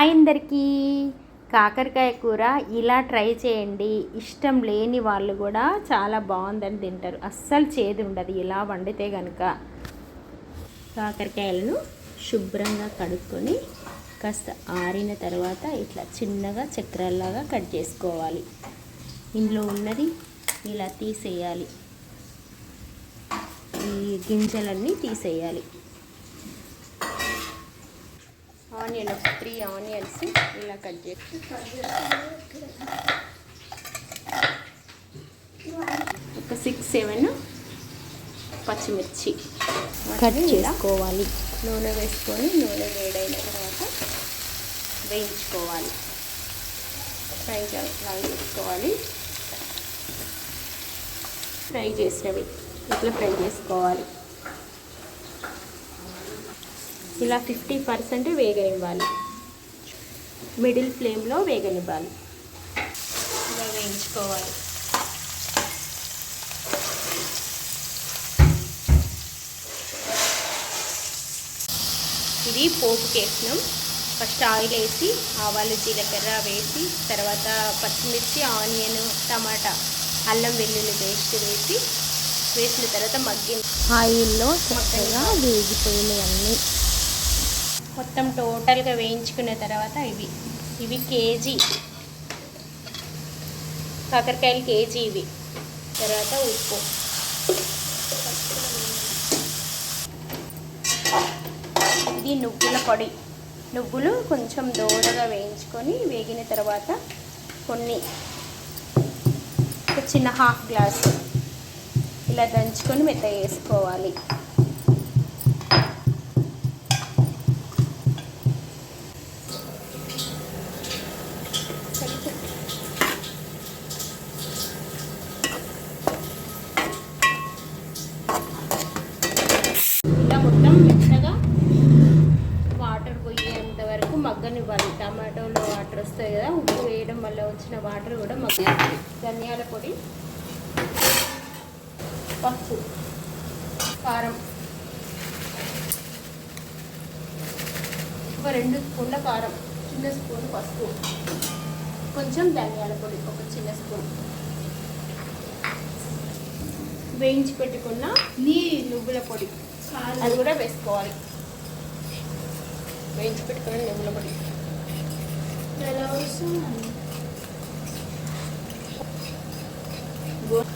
అందరికీ కాకరకాయ కూర ఇలా ట్రై చేయండి. ఇష్టం లేని వాళ్ళు కూడా చాలా బాగుందని తింటారు. అస్సలు చేదు ఉండదు. ఇలా వండితే కనుక కాకరకాయలను శుభ్రంగా కడుక్కొని కాస్త ఆరిన తర్వాత ఇట్లా చిన్నగా చక్రాల్లాగా కట్ చేసుకోవాలి. ఇందులో ఉన్నది ఇలా తీసేయాలి. ఈ గింజలన్నీ తీసేయాలి. ఆనియన్ ఒక త్రీ ఆనియన్స్ ఇలా కట్ చేసి. ఒక సిక్స్ సెవెన్ పచ్చిమిర్చి. కట్ చేసుకోవాలి. నూనె వేసుకొని నూనె వేడైన తర్వాత వేయించుకోవాలి. ఫ్రై ఫ్రై చేసుకోవాలి. ఫ్రై చేసినవి ఇట్లా ఫ్రై చేసుకోవాలి. ఇలా ఫిఫ్టీ పర్సెంట్ వేగనివ్వాలి. మిడిల్ ఫ్లేమ్లో వేగనివ్వాలి. ఇలా వేయించుకోవాలి. ఇది పోపుకి వేసినాం. ఫస్ట్ ఆయిల్ వేసి ఆవాలు జీలకర్ర వేసి తర్వాత పచ్చిమిర్చి ఆనియన్ టమాటా అల్లం వెల్లుల్లి పేస్ట్ వేసి వేసిన తర్వాత మగ్గి ఆయిల్లో చక్కగా వేగిపోయినాయి అన్నీ. మొత్తం టోటల్గా వేయించుకున్న తర్వాత ఇవి. ఇవి కేజీ. కాకరకాయలు కేజీ ఇవి. తర్వాత ఉప్పు. ఇది నువ్వుల పొడి. నువ్వులు కొంచెం దూరగా వేయించుకొని వేగిన తర్వాత కొన్ని ఒక చిన్న హాఫ్ గ్లాస్. ఇలా దంచుకొని మెత్త వేసుకోవాలి ఇలా మొత్తం మెత్తగా వాటర్ పోయేంత వరకు మగ్గనివ్వాలి టమాటోలో వాటర్ వస్తాయి కదా ఉప్పు వేయడం వల్ల వచ్చిన వాటర్ కూడా మగ్గ ధనియాల పొడి పప్పు కారం. ఒక రెండు స్పూన్ల కారం చిన్న స్పూన్ పసుపు కొంచెం ధనియాల పొడి ఒక చిన్న స్పూన్. వేయించి పెట్టుకున్న నీ నువ్వుల పొడి అది కూడా వేసుకోవాలి. వేయించి పెట్టుకున్న నువ్వుల పొడి.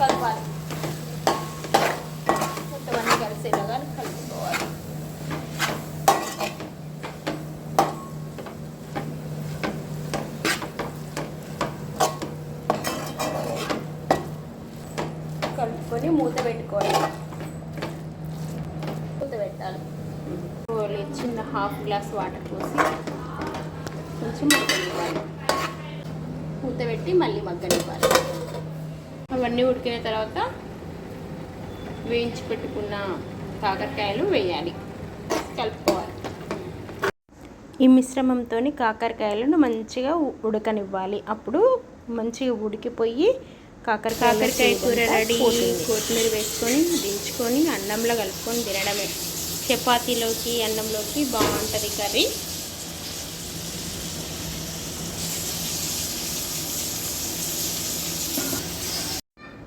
కలపాలి మొత్తం అన్నీ కలిసేలాగా కలుపుకోవాలి. కలుపుకొని మూత పెట్టుకోవాలి. మూత పెట్టాలి. ఓన్లీ చిన్న హాఫ్ గ్లాస్ వాటర్ పోసి కొంచెం ఉడకనివ్వాలి. మూత పెట్టి మళ్ళీ మగ్గనివ్వాలి. అవన్నీ ఉడికిన తర్వాత వేయించి పెట్టుకున్న కాకరకాయలు వేయాలి. కలుపుకోవాలి. ఈ మిశ్రమంతో కాకరకాయలను మంచిగా ఉడకనివ్వాలి. అప్పుడు మంచిగా ఉడికిపోయి కాకరకాయ కాకరకాయ కూర రెడీ. కొత్తిమీర వేసుకొని దించుకొని అన్నంలో కలుపుకొని తినడమే. చపాతీలోకి అన్నంలోకి బాగుంటుంది కర్రీ.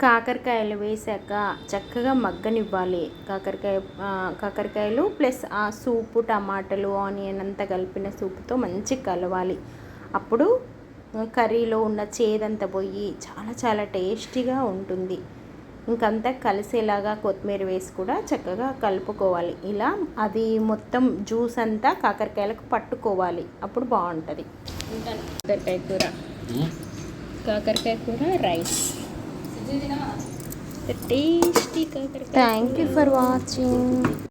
కాకరకాయలు వేసాక చక్కగా మగ్గనివ్వాలి. కాకరకాయ కాకరకాయలు ప్లస్ ఆ సూపు టమాటాలు ఆనియన్ అంతా కలిపిన సూపుతో మంచిగా కలవాలి. అప్పుడు కర్రీలో ఉన్న చేదంతా పోయి చాలా చాలా టేస్టీగా ఉంటుంది. ఇంకంతా కలిసేలాగా కొత్తిమీర వేసి కూడా చక్కగా కలుపుకోవాలి. ఇలా అది మొత్తం జ్యూస్ అంతా కాకరకాయలకు పట్టుకోవాలి. అప్పుడు బాగుంటుంది. కాకరకాయ కూర. కాకరకాయ కూర రైస్. టేస్టీ కాకరకాయ Thank you for watching.